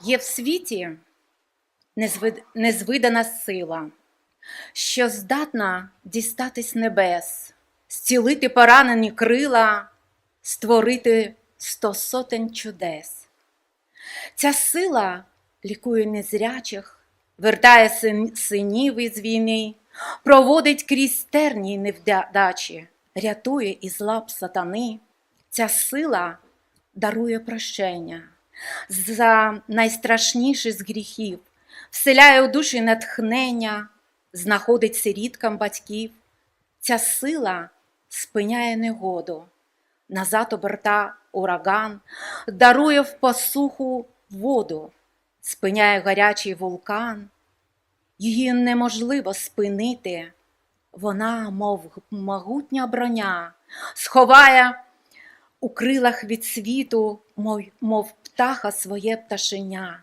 Є в світі незвид- незвидана сила, що здатна дістатись небес, зцілити поранені крила, створити сто сотень чудес. Ця сила лікує незрячих, вертає син- синів із війни, проводить крізь терні невдачі, рятує із лап сатани. Ця сила дарує прощення за найстрашніші з гріхів, вселяє у душі натхнення, знаходить сиріткам батьків. Ця сила спиняє негоду, назад оберта ураган, дарує в посуху воду, спиняє гарячий вулкан. Її неможливо спинити, вона, мов могутня броня, сховає у крилах від світу, мов, мов птаха своє пташеня.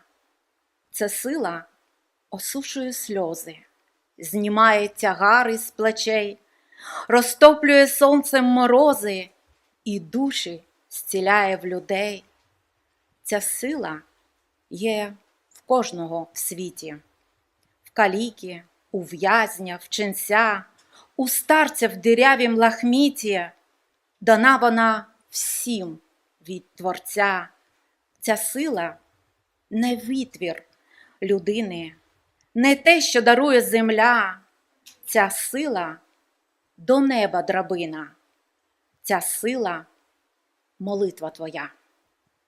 Ця сила осушує сльози, знімає тягари з плечей, розтоплює сонцем морози і душі зціляє в людей. Ця сила є в кожного в світі, в каліки, у в'язня, в ченця, у старця в дирявім лахміті, дана вона всім від Творця. Ця сила не витвір людини, не те, що дарує земля. Ця сила до неба драбина, ця сила молитва твоя.